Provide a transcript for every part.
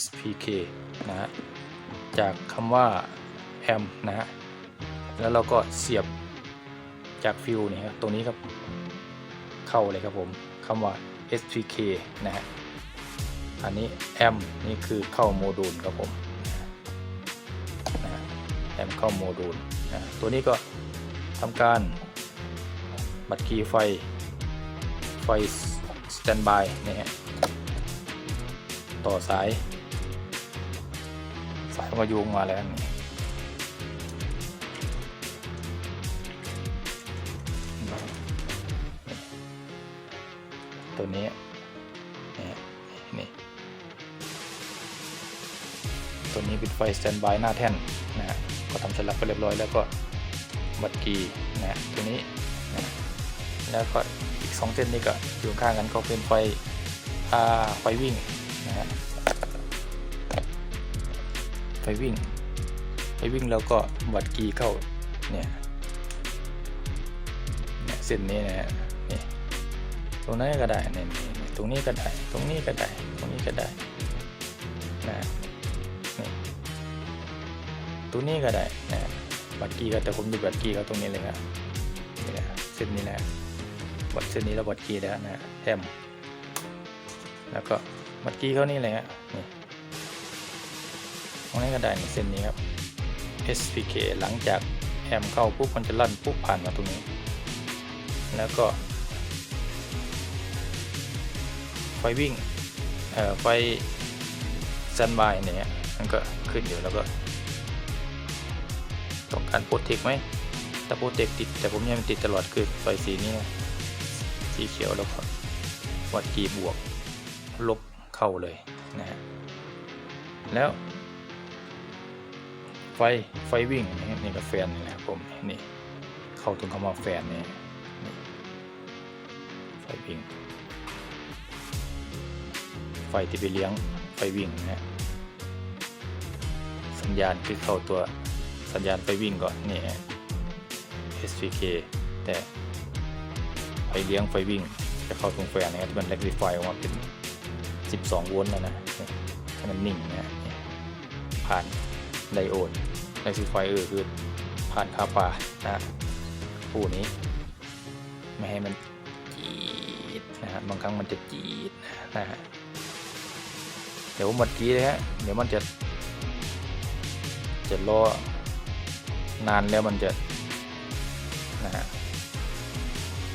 SPK นะฮะจากคำว่าแอมนะฮะแล้วเราก็เสียบจากฟิวเนี่ยครับตรงนี้ครับ เข้าเลยครับผมคำว่า SPK นะฮะอันนี้แอมนี่คือเข้าโมดูลครับผมนะแอมเข้าโมดูลนะตัวนี้ก็ทำการบัตรคีย์ไฟไฟสแตนบายนี่ฮะต่อสาย สายมันก็โยงมาแล้วนี่ตัวนี้นี่นี่ตัวนี้เป็นไฟสแตนบายหน้าแท่นนะฮะก็ทำสลักไปเรียบร้อยแล้วก็บัตรกีนะฮะตัวนี้นะแล้วก็อีก 2 เส้นนี้ก็อยู่ข้างกันก็เป็นไฟอ่าไฟวิ่งนะฮะ ไฟวิ่งไฟวิ่งแล้วก็บัตรกีเข้าเนี่ยเนี่ยเส้นนี้นะฮะนี่ตรงนั้นก็ได้เนี่ยนี่นี่ตรงนี้ก็ได้ ตรงนี้ก็ได้ ตรงนี้ก็ได้นะนี่ตรงนี้ก็ได้นะบัตรกีก็แต่ผมดูบัตรกีเขาตรงนี้เลยครับนี่นะเส้นนี้นะบัตรเส้นนี้แล้วบัตรกีแล้วนะแอมแล้วก็บัตรกีเขานี่เลยฮะ นี่ตรงนี้ก็ได้นี่เส้นนี้ครับ SPK หลังจากแอมเข้าปุ๊บมันจะลั่นปุ๊บผ่านมาตรงนี้ แล้วก็ ไฟวิ่งไฟซันบายเนี่ยมันก็ขึ้นอยู่แล้วก็ ต้องการโปรเทคไหมถ้าโปรเทคติด แต่ผมยังไม่ติดตลอดคือไฟสีนี้นะสีเขียวแล้วก็วัดกีบวกลบเข้าเลยนะฮะแล้ว ฟไฟวิ่งนี่นี่ก็แฟนนี่นะครับผมนี่เข้าถึงคำว่าแฟนนี่นไฟวิ่ง ไฟที่ไปเลี้ยงไฟวิ่งนะสัญญาณคือเข้าตัวสัญญาณไฟวิ่งก่อนนี่ SVK แต่ไฟเลี้ยงไฟวิ่งจะเข้าตรงแฟนนะครับที่มันเล็กรีไฟออกมาเป็น 12 โวลต์นะนะนี่ให้มันนิ่งนะผ่านไดโอด ไดซีไฟเออคือผ่านคาปานะฮะคู่นี้ ไม่ให้มันจีดนะฮะบางครั้งมันจะจีดนะฮะเดี๋ยวมื่อกี้เลยฮะเดี๋ยวมันจะ จะรอนานแล้วมันจะนะฮะ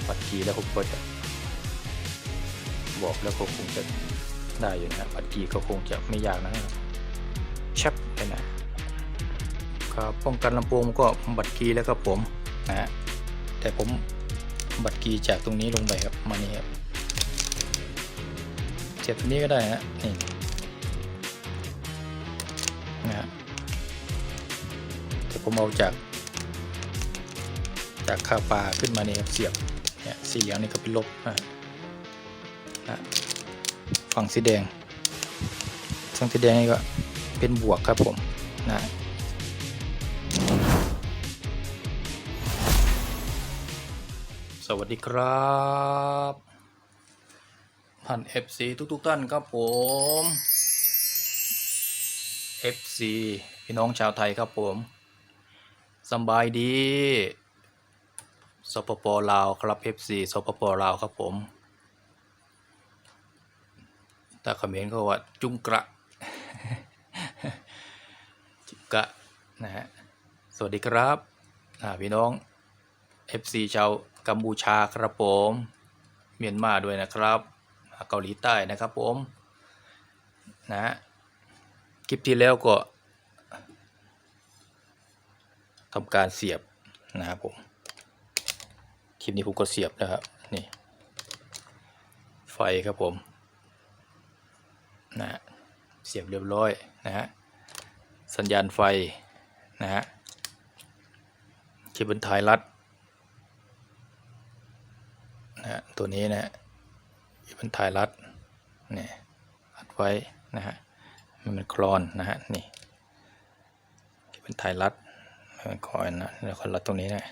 ปัดกีแล้วผมก็จะบอกแล้วก็คงจะได้อยู่นะปัดกีก็คงจะไม่ยากนะครับชับไปนะ ครับป้องกันลำโพงก็บัดกีแล้วครับผมนะฮะแต่ผมบัดกีจากตรงนี้ลงไปครับมานี่ครับเสียบตรงนี้ก็ได้นะนี่นะฮะแต่ผมเอาจาก จากคาปาขึ้นมาเนี่ยครับเสียบเนี่ยสีเหลืองนี่ก็เป็นลบนะนะฝั่งสีแดงฝั่งสีแดงนี่ก็เป็นบวกครับผมนะ สวัสดีครับท่าน FC ทุกๆท่านครับผม FC พี่น้องชาวไทยครับผมสบายดีสปปลาวครับ FC สปปลาวครับผมถ้าคอมเขมนต์ก็ว่าจุงกระจุงกะนะฮะสวัสดีครับพี่น้อง FC ชาว กัมพูชาครับผม เมียนมาด้วยนะครับเกาหลีใต้นะครับผมนะฮะคลิปที่แล้วก็ทำการเสียบนะครับผมคลิปนี้ผมก็เสียบนะครับนี่ไฟครับผมนะฮะเสียบเรียบร้อยนะฮะสัญญาณไฟนะฮะเคเบิลไทยรัด นะฮะตัวนี้นะฮะเคเบิลไทยรัดเนี่ยอัดไว้นะฮะมันเป็นคลอนนะฮะนี่เคเบิลไทยรัดมันคอยนะแล้วก็รัดตรงนี้นะ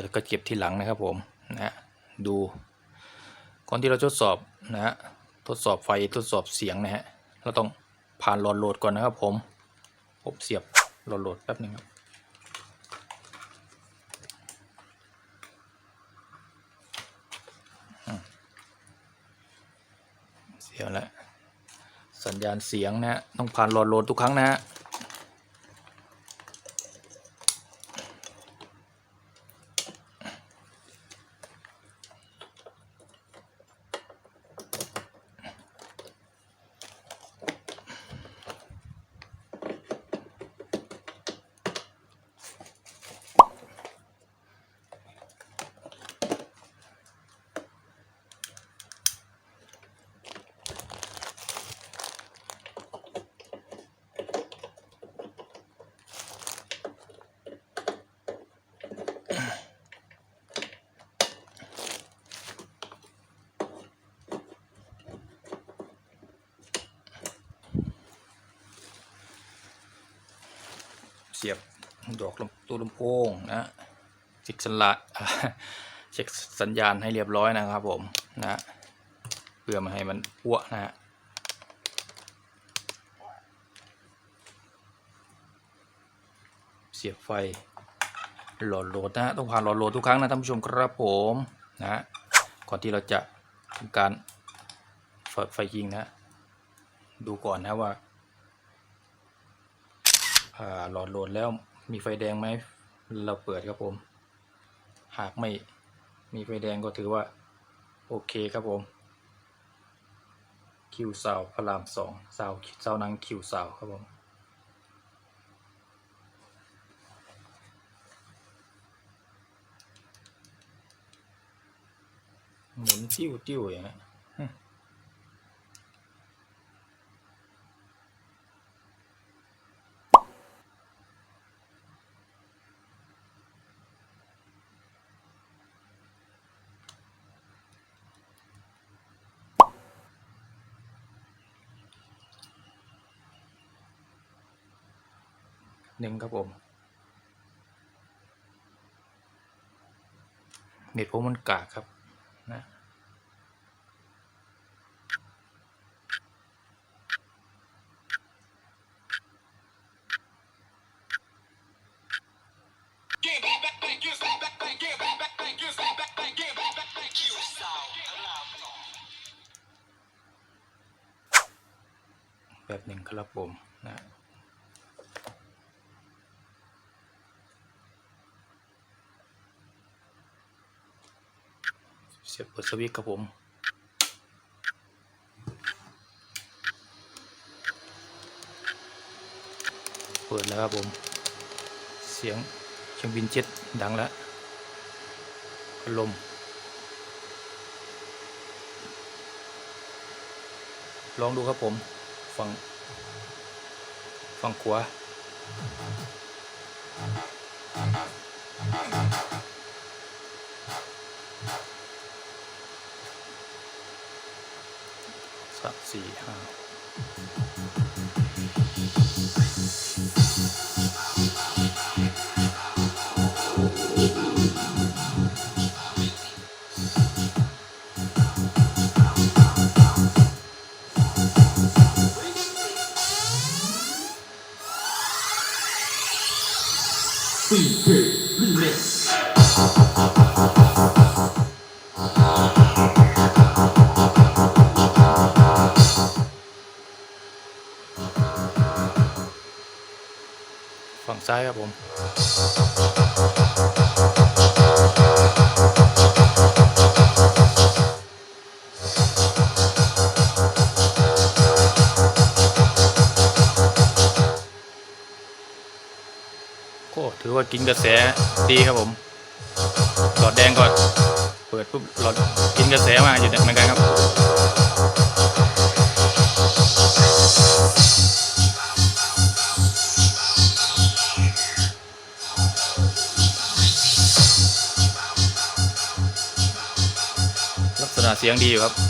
แล้วก็เก็บที่หลังนะครับผมนะฮะดูก่อนที่เราทดสอบนะฮะทดสอบไฟทดสอบเสียงนะฮะเราต้องผ่านหลอดโหลดก่อนนะครับผมผมเสียบหลอดโหลดแป๊บหนึงครับ เดียแล้วสัญญาณเสียงนะฮะต้องผ่านหลอดโหลดทุกครั้งนะฮะ เสียบดอกตู้ลำโพงนะเช็คสัญญาณเช็คสัญญาณให้เรียบร้อยนะครับผมนะเพื่อมาให้มันอ้วนะฮะเสียบไฟหลอดโหลดนะฮะต้องผ่านหลอดโหลดทุกครั้งนะท่านผู้ชมครับผมนะฮะก่อนที่เราจะทำการเปิดไฟยิงนะดูก่อนนะว่า หลอดโหลดแล้วมีไฟแดงไหมเราเปิดครับผม หากไม่มีไฟแดงก็ถือว่า โอเคครับผม คิวซาพระรามสองซาวซานังคิวซาครับผมหมุนติ้วติ้วอย่างเงี้ยฮึ หนึ่งครับผมเน็ตผมมันกากครับนะแบบหนึ่งครับผมนะ สียบเปิดสวิตช์ครับผม เปิดแล้วครับผม เสียงเครื่องบินเจ็ตดังแล้วลมลองดูครับผมฟังฟังขวา สามสี่ห้า ซ้ายครับผมก็ถือว่ากินกระแสดีครับผม หลอดแดงก็เปิดปุ๊บหลอดกินกระแสมาอยู่เหมือนกันครับ สียงดีอยู่ครับ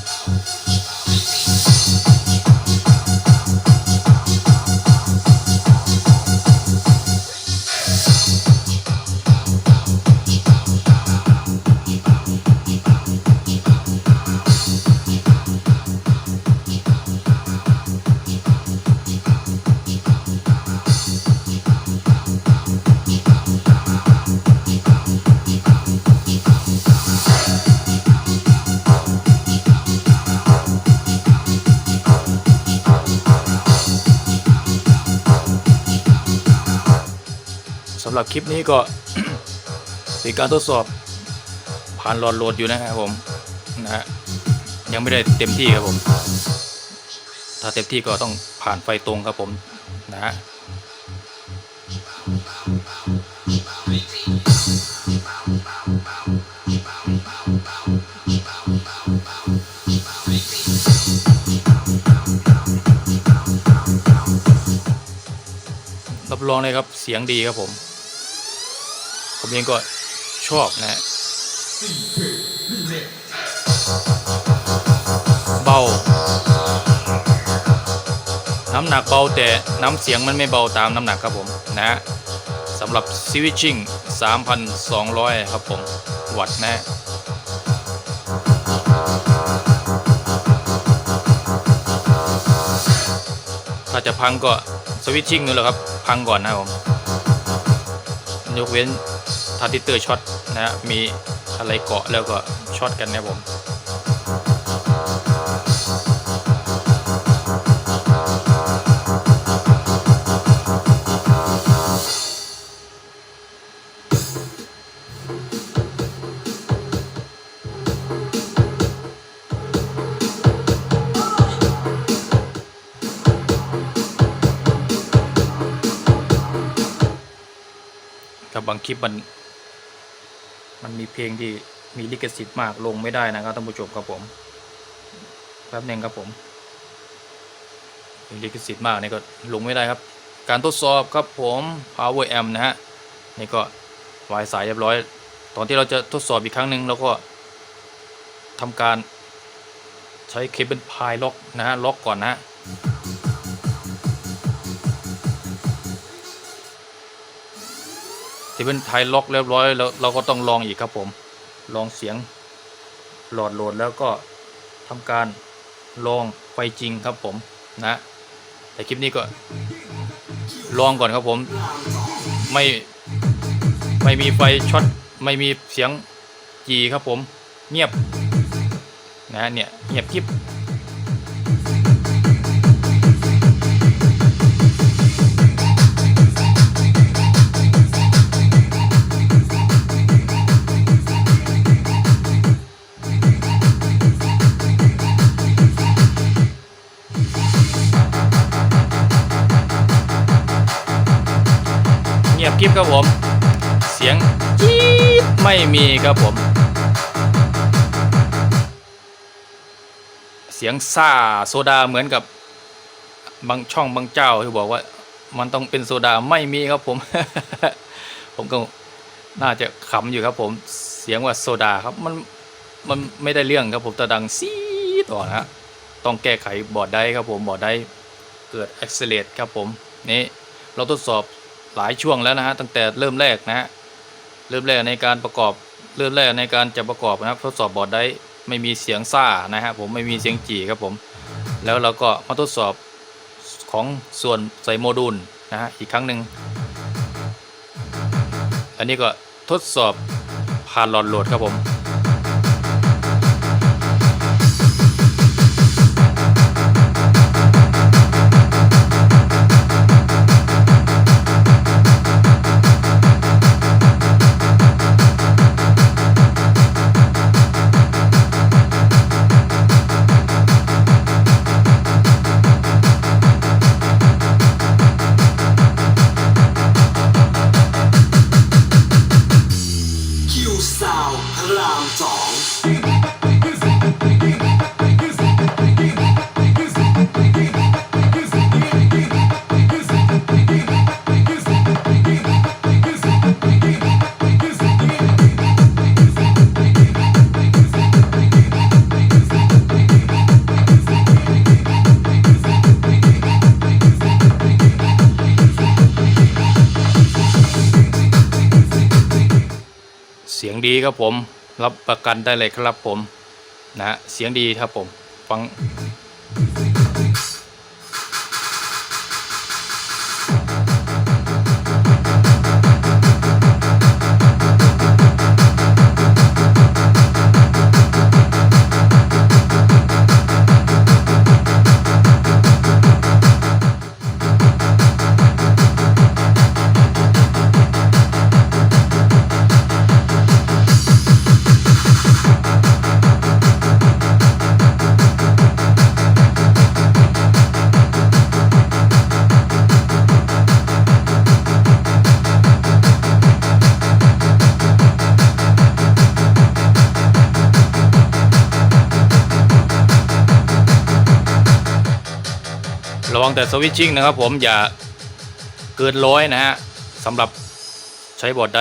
หรับคลิปนี้ก็เป็นการทดสอบผ่านหลอดโหลดอยู่นะครับผมนะฮะยังไม่ได้เต็มที่ครับผม ถ้าเต็มที่ก็ต้องผ่านไฟตรงครับผมนะฮะรับรองเลยครับเสียงดีครับผม ผมเองก็ชอบนะฮะเบา น้ำหนักเบาแต่น้ำเสียงมันไม่เบาตามน้ำหนักครับผมนะสำหรับ Switching 3,200 ครับผม วัตต์นะถ้าจะพังก็สวิตชิ่งนู่นแหละครับ พังก่อนนะผม ยกเว้นาร์ติเตอร์ช็อตนะฮะมีอะไรเกาะแล้วก็ช็อตกันนะผมกับบางคลิปมัน เพลงที่มีลิขสิทธิ์มากลงไม่ได้นะครับท่านผู้ชมครับผมแป๊บหนึงครับผมมีลิขสิทธิ์มากนี่ก็ลงไม่ได้ครับ การทดสอบครับผม power amp นะฮะนี่ก็วายสายเรียบร้อย ตอนที่เราจะทดสอบอีกครั้งหนึ่งเราก็ทำการใช้เคเบิลพายล็อกนะฮะล็อกก่อนนะ ที่เป็นไทยล็อกเรียบร้อยแล้วเราก็ต้องลองอีกครับผมลองเสียงหลอดโหลดแล้วก็ทำการลองไฟจริงครับผมนะ แต่คลิปนี้ก็ลองก่อนครับผมไม่ไม่มีไฟช็อตไม่มีเสียงจีครับผมเงียบนะเนี่ยเงียบคลิป กริบครับผม เสียงจี๊ดไม่มีครับผม เสียงซ่าโซดาเหมือนกับบางช่องบางเจ้าที่บอกว่า มันต้องเป็นโซดาไม่มีครับผม ผมก็น่าจะขำอยู่ครับผมเสียงว่าโซดาครับมันมันไม่ได้เรื่องครับผมแตะดังซีต่อนะฮะต้องแก้ไขบอร์ดได้ครับผมบอร์ดได้เกิด a c c e l e r a t e ครับผมนี่เราทดสอบ หลายช่วงแล้วนะฮะตั้งแต่เริ่มแรกนะฮะเริ่มแรกในการประกอบเริ่มแรกในการจะประกอบนะครับทดสอบบอร์ดได้ไม่มีเสียงซ่านะฮะผมไม่มีเสียงจีครับผม แล้วเราก็มาทดสอบของส่วนใส่โมดูลนะฮะอีกครั้งหนึ่งอันนี้ก็ทดสอบผ่านหลอดโหลดครับผม ดีครับผมรับประกันได้เลยครับผมนะเสียงดีครับผมฟัง องแต่สวิตชิ่งนะครับผมอย่าเกินร้อยนะฮะสำหรับใช้บอร์ดได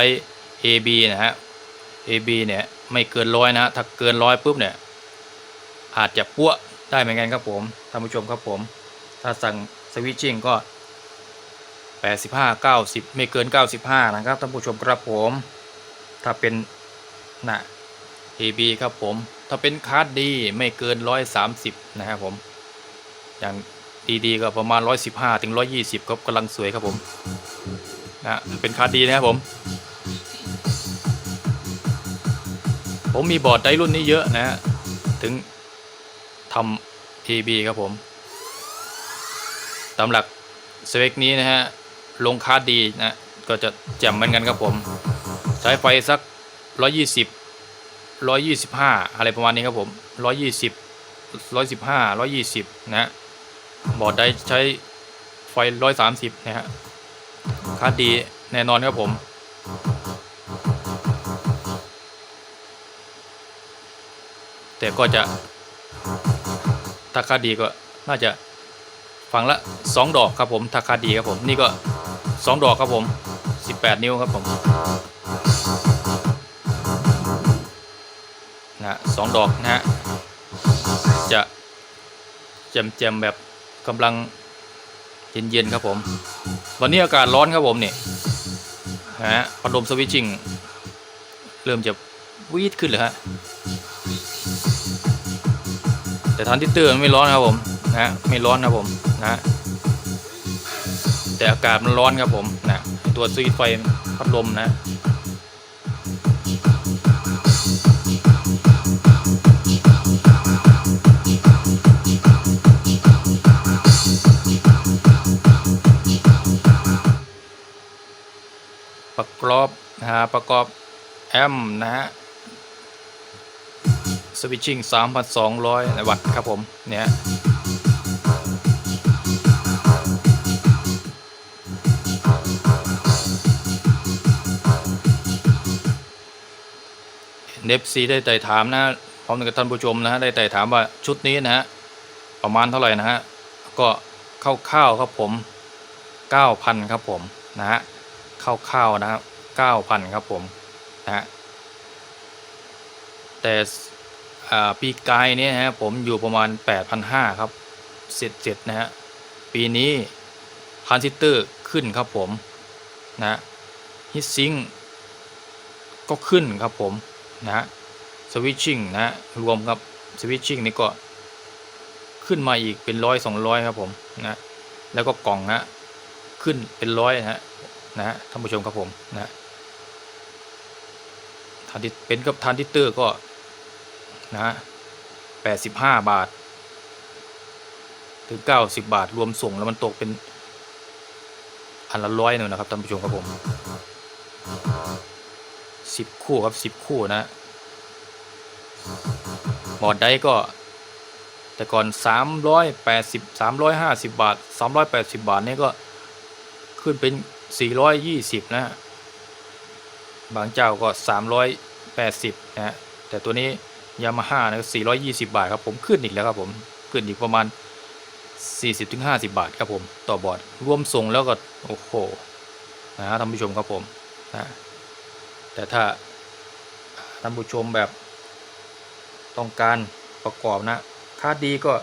AB นะฮะ AB เนี่ยไม่เกินร้อยนะฮะถ้าเกินร้อยปุ๊บเนี่ยอาจจะปั้วได้เหมือนกันครับผมท่านผู้ชมครับผม ถ้าสั่งสวิตชิ่งก็ 85 90 ไม่เกิน 95 นะครับท่านผู้ชมครับผม ถ้าเป็นนะ AB ครับผม ถ้าเป็นคาร์ดดีไม่เกิน 130 นะครับผม อย่าง ดีๆก็ประมาณ 115ถึง120ครับกำลังสวยครับผมนะเป็นคาร์ดดีนะครับผม ผมมีบอร์ดไดรุ่นนี้เยอะนะฮะถึงทำ AB ครับผมตามหลักสเปคนี้นะฮะลงคาร์ดดีนะก็จะแจ่มเหมือนกันครับผม ใช้ไฟสัก 120 125 อะไรประมาณนี้ครับผม 120 115 120 นะฮะ บอร์ดได้ใช้ไฟ 130 นะฮะคาดดีแน่นอนครับผม แต่ก็จะ ถ้าคาดดีก็น่าจะฝั่งละ 2 ดอกครับผมถ้าคาดดีครับผม นี่ก็ 2 ดอกครับผม 18 นิ้วครับผมนะฮะสองดอกนะฮะจะแจมๆแบบ กำลังเย็นๆครับผม วันนี้อากาศร้อนครับผมเนี่นะฮะพัดลมสวิตชิ่ง เริ่มจะวีดขึ้นเลยฮะแต่ทันที่เตือนไม่ร้อนครับผมนะฮะไม่ร้อนครับผมนะฮะแต่อากาศมันร้อนครับผมนะตัวสวิตไฟพัดลมนะ รอบนะฮะประกอบแอมนะฮะสวิตชิ่ง 3,200 วัตต์ครับผมเนี่ยเนฟซีได้ไต่ถามนะพร้อมกับท่านผู้ชมนะฮะได้ไต่ถามว่าชุดนี้นะฮะประมาณเท่าไหร่นะฮะก็คร่าวๆครับผม 9,000 ครับผมนะฮะคร่าวๆนะครับ เก้าพันครับผมนะฮะแต่ปีกายเนี่ยฮะผมอยู่ประมาณ 8,500 ครับเสร็จเสร็จนะฮะ ปีนี้พันซิสเตอร์ขึ้นครับผมนะฮิตซิงก็ขึ้นครับผมนะฮะสวิตชิ่งนะฮะรวมครับสวิตชิ่งนี่ก็ขึ้นมาอีกเป็นร้อยสองร้อยครับผมนะแล้วก็กล่องนะขึ้นเป็นร้อยนะฮะนะฮะท่านผู้ชมครับผมนะ ทานที่เป็นกับทานที่เตอร์ก็นะฮะแปดสิบห้าบาท ถึงเก้าสิบบาทรวมส่งแล้วมันตกเป็น อันละร้อยหนึ่งนะครับท่านผู้ชมครับผมสิบคู่ครับสิบคู่นะบอดได้ก็ แต่ก่อนสามร้อยแปดสิบสามร้อยห้าสิบบาทสามร้อยแปดสิบบาทนี่ก็ขึ้นเป็น420นะฮะ บางเจ้าก็ 380นะฮะแต่ตัวนี้ยามาฮ่านะ420 บาทครับผมขึ้นอีกแล้วครับผมขึ้นอีกประมาณ 40-50 บาทครับผมต่อบอร์ดรวมส่งแล้วก็โอ้โหนะฮะท่านผู้ชมครับผมนะแต่ถ้าท่านผู้ชมแบบต้องการประกอบนะค่าดีก็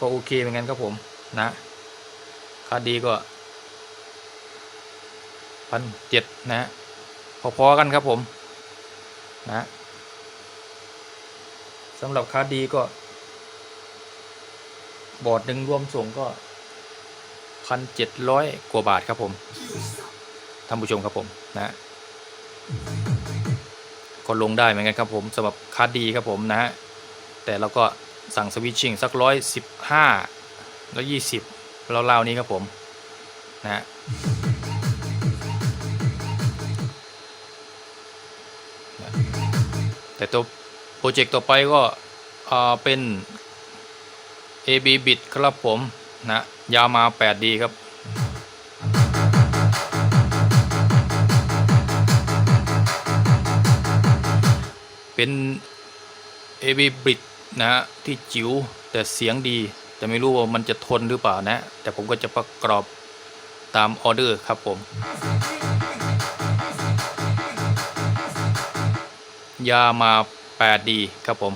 ก็โอเคเหมือนกันครับผมนะค่าดีก็ พันเจ็ดนะฮะพอๆกันครับผมนะสำหรับค่าดีก็ บอร์ดหนึ่งรวมส่งก็พันเจ็ดร้อยกว่าบาทครับผมท่านผู้ชมครับผมนะก็ลงได้เหมือนกันครับผมสำหรับค่าดีครับผมนะฮะแต่เราก็สั่งสวิตชิ่งสักร้อยสิบห้าร้อยยี่สิบเล่านี้ครับผมนะฮะ แต่ตัวโปรเจกต์ต่อไปก็อ่าเป็น AB bit ครับผมนะยาวมา 8D ครับเป็น AB bit นะฮะที่จิ๋วแต่เสียงดี แต่ไม่รู้ว่ามันจะทนหรือเปล่านะ แต่ผมก็จะประกอบตามออเดอร์ครับผม ยามา 8D ครับผม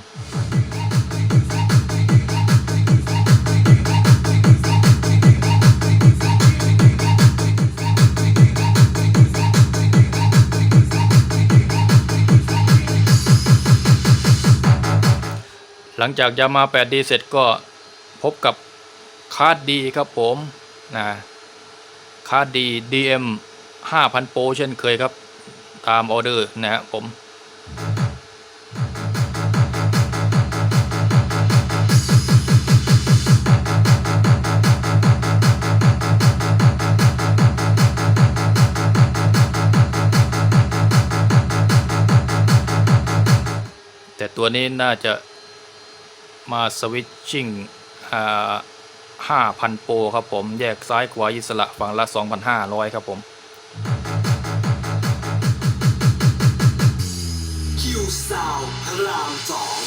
หลังจากยามา 8D เสร็จก็พบกับคาร์ดดีครับผมนะคาร์ดดี DM 5,000 โปรเช่นเคยครับ ตามออเดอร์นะครับผม นี้น่าจะมาสวิตชิ่งห้าพันโปรครับผม แยกซ้ายขวาอิสระฝั่งละ 2,500 ครับผม คิวซาวพระรามสอง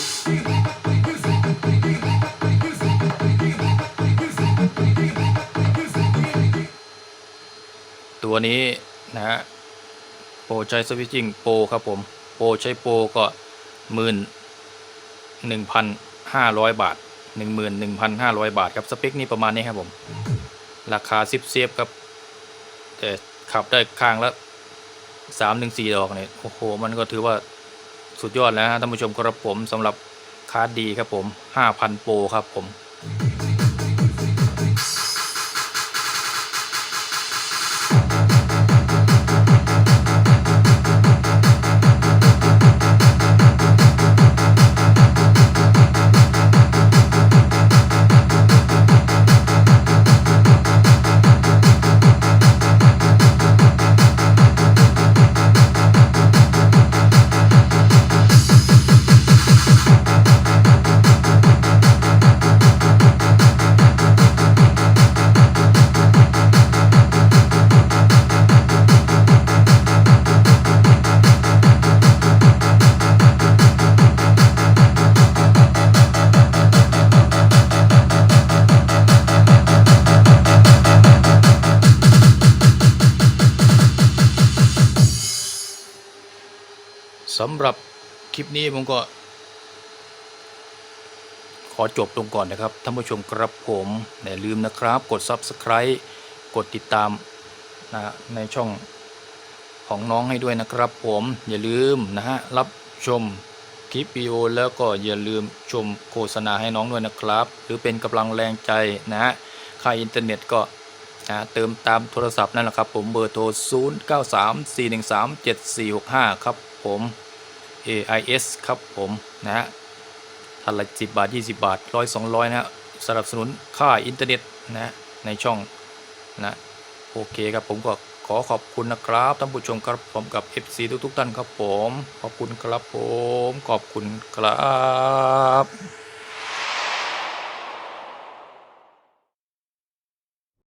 ตัวนี้นะฮะโปรใช้สวิตชิ่งโปรครับผม โปรใช้โปรก็หมื่น หนึ่งพันห้าร้อยบาทหนึ่งหมื่นหนึ่งพันห้าร้อยบาทครับสเปคนี้ประมาณนี้ครับผมราคาซิปเซฟครับแต่ขับได้ข้างละสามถึงสี่ดอกเนี่ยโอ้โหมันก็ถือว่าสุดยอดแล้วฮะท่านผู้ชมครับผมสำหรับคาร์ดดีครับผมห้าพันโปรครับผม นี้ผมก็ขอจบลงก่อนนะครับท่านผู้ชมครับผมอย่าลืมนะครับ กด Subscribe กดติดตามนะในช่องของน้องให้ด้วยนะครับ ผมอย่าลืมนะฮะรับชมคลิปวิดีโอแล้วก็อย่าลืมชมโฆษณาให้น้องด้วยนะครับ หรือเป็นกำลังแรงใจนะฮะค่าอินเทอร์เน็ตก็นะเติมตามโทรศัพท์นั่นแหละครับ ผมเบอร์โทร 0 9 3 4 1 3 7 4 6 5 ครับผม AIS ครับผมนะฮะทันละ10 บาท 20 บาทร้อยสองร้อยนะฮะสนับสนุนค่าอินเทอร์เน็ตนะฮะในช่องนะโอเคครับผมก็ขอขอบคุณนะครับท่านผู้ชมครับผมกับ FC ทุกๆท่านครับผม ขอบคุณครับผม ขอบคุณครับ